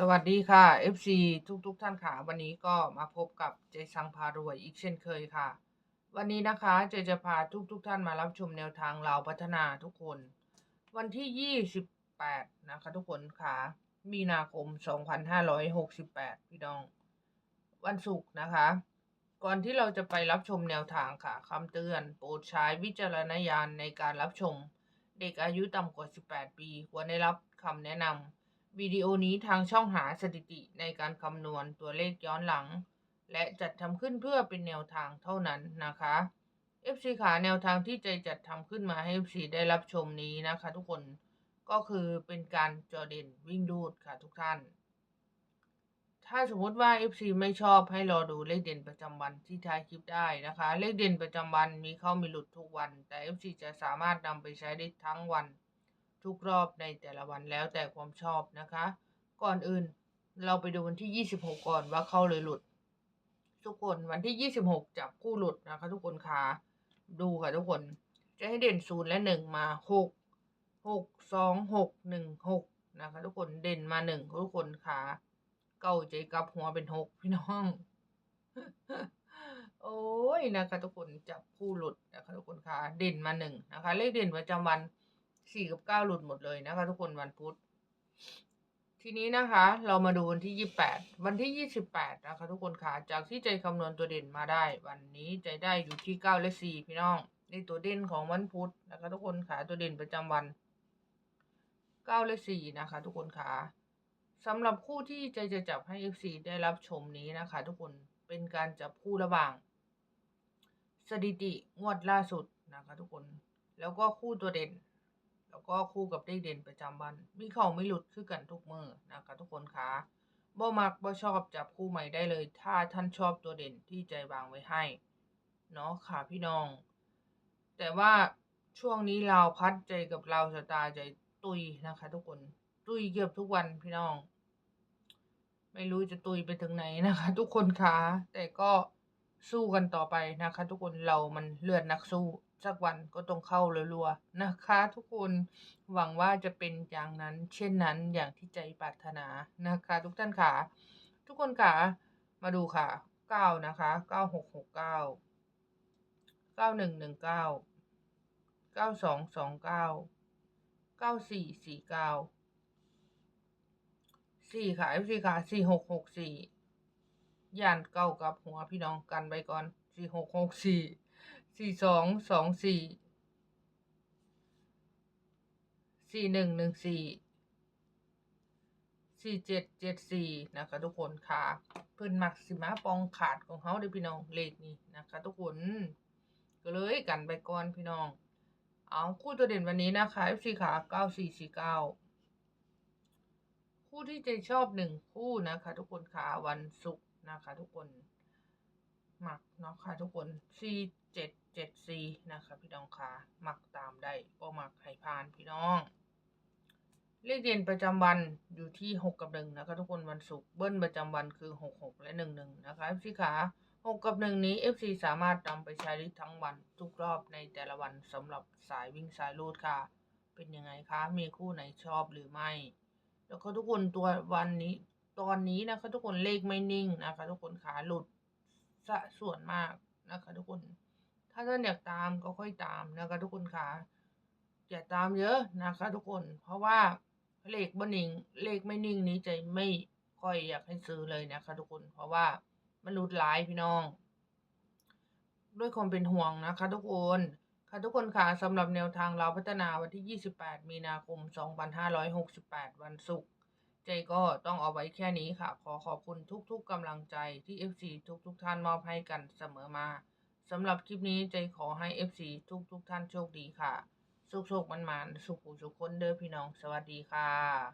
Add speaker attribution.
Speaker 1: สวัสดีค่ะ FC ทุกทุกๆท่านค่ะ วันนี้ก็มาพบกับเจสังพารวยอีกเช่นเคยค่ะ วันนี้นะคะเจจะพาทุกทุกๆท่านมารับชมแนวทางเราพัฒนาทุกคน วันที่ 28 นะคะทุกคนค่ะ มีนาคม 2568 พี่น้อง วันศุกร์นะคะ ก่อนที่เราจะไปรับชมแนวทางค่ะคำเตือนโปรดใช้วิจารณญาณในการรับชม เด็กอายุต่ำกว่า 18 ปี ควรได้รับคำแนะนำ วิดีโอนี้ทางช่องหาสถิติในการคำนวณตัวเลขย้อนหลัง และจัดทำขึ้นเพื่อเป็นแนวทางเท่านั้นนะคะ FC ขาแนวทางที่ใจจัดทำขึ้นมาให้ FC ได้รับชมนี้นะคะทุกคนก็คือเป็นการจอเด่นวิ่งดูดค่ะทุกท่าน ถ้าสมมติว่า FC ไม่ชอบให้รอดูเลขเด่นประจำวันที่ท้ายคลิปได้นะคะ เลขเด่นประจำวันมีเข้ามีหลุดทุกวัน แต่ FC จะสามารถนำไปใช้ได้ทั้งวัน ทุกรอบในแต่ละวันแล้วแต่ความชอบนะคะ ก่อนอื่นเราไปดูวันที่ 26 ก่อนว่าเข้าเลยหลุด ทุกคนวันที่ 26 จับคู่หลุดนะคะ ทุกคนคะดูค่ะทุกคน จะให้เด่นศูนย์และหนึ่งมา6 6 2 6 1 6นะคะ ทุกคนเด่นมาหนึ่งทุกคนค่ะเก้าใจกลับหัวเป็นหกพี่น้อง โอ้ยนะคะ ทุกคนจับคู่หลุดนะคะ ทุกคนค่ะเด่นมาหนึ่งนะคะ เลขเด่นประจำวัน สี่กับเก้าหลุดหมดเลยนะคะ ทุกคนวันพุธทีนี้นะคะ เรามาดูวันที่ยี่แปดวันที่ยี่สิบแปดนะคะ ทุกคนค่ะจากที่ใจคำนวณตัวเด่นมาได้ วันนี้ใจได้อยู่ที่เก้าและสี่พี่น้องในตัวเด่นของวันพุธนะคะ ทุกคนค่ะตัวเด่นประจำวันเก้าและสี่นะคะ ทุกคนค่ะสำหรับคู่ที่ใจจะจับให้ FC ได้รับชมนี้นะคะ ทุกคนเป็นการจับคู่ระหว่าง สถิติงวดล่าสุดนะคะ ทุกคนแล้วก็คู่ตัวเด่น แล้วก็คู่กับเลขเด่นประจำวัน มีเข้าไม่หลุดคือกันทุกมือนะคะทุกคนคะบ่มักบ่ชอบจับคู่ใหม่ได้เลย ถ้าท่านชอบตัวเด่นที่ใจวางไว้ให้เนาะค่ะพี่น้อง แต่ว่าช่วงนี้เราพัดใจกับเราสตาใจตุยนะคะ ทุกคนตุยเกือบทุกวันพี่น้อง ไม่รู้จะตุยไปถึงไหนนะคะ ทุกคนคะแต่ก็สู้กันต่อไปนะคะ ทุกคนเรามันเลือดนักสู้ สักวันก็ต้องเข้ารัวๆนะคะทุกคนหวังว่าจะเป็นอย่างนั้น เช่นนั้นอย่างที่ใจปรารถนานะคะ ทุกท่านค่ะ ทุกคนค่ะ มาดูค่ะเก้านะคะเก้าหกหกเก้าเก้าหนึ่งหนึ่งเก้าเก้าสองสองเก้าเก้าสี่สี่เก้าสี่ค่ะสี่ค่ะสี่หกหกสี่ย่านเก้ากับหัวพี่น้องกันไปก่อนสี่หกหกสี่ สี่สองสองสี่สี่หนึ่งหนึ่งสี่สี่เจ็ดเจ็ดสี่นะคะทุกคนค่ะ เพิ่อนมักสิมาปองขาดของเขาเด้พี่น้องเลขนี้นะคะทุกคนก็เลยกันไปก่อนพี่น้อง เอาคู่ตัวเด่นวันนี้นะคะ FC ขาเก้าสี่สี่เก้าคู่ที่ใจชอบหนึ่งคู่นะคะ ทุกคนค่ะวันศุกร์นะคะ ทุกคนหมักเนาะค่ะทุกคนสี่ เจ็ดเจ็ดสี่นะคะพี่น้องค่ะหมักตามได้ก็หมักไข่พานพี่น้อง เลขเด่นประจำวันอยู่ที่หกกับหนึ่งนะคะทุกคนวันศุกร์เบิ้ลประจำวันคือหกหกและหนึ่งหนึ่งนะคะ FC ขาหกกับหนึ่งนี้ FC สามารถนำไปใช้ได้ทั้งวันทุกรอบในแต่ละวันสำหรับสายวิ่งสายรูดค่ะ เป็นยังไงคะมีคู่ไหนชอบหรือไม่ แล้วก็ทุกคนตัววันนี้ตอนนี้นะคะทุกคนเลขไม่นิ่งนะคะทุกคนขาหลุดสะส่วนมากนะคะทุกคน ถ้าท่านอยากตามก็ค่อยตามนะคะทุกคนขาอย่าตามเยอะนะคะทุกคน เพราะว่าเลขบนิ่ง เลขไม่นิ่งนี้ใจไม่ค่อยอยากให้ซื้อเลยนะคะ ทุกคน เพราะว่ามันหลุดหลายพี่น้อง ด้วยความเป็นห่วงนะคะ ทุกคน ค่ะทุกคนค่ะสำหรับแนวทางเราพัฒนาวันที่ 28 มีนาคม 2568 วันศุกร์เจก็ต้องเอาไว้แค่นี้ค่ะ ขอขอบคุณทุกๆกำลังใจที่ FC ทุกๆท่านมอบให้กันเสมอมา สำหรับคลิปนี้ใจขอให้ FC ทุกๆท่านโชคดีค่ะ สุขๆมันๆสุขหูสุขคนเด้อพี่น้อง สวัสดีค่ะ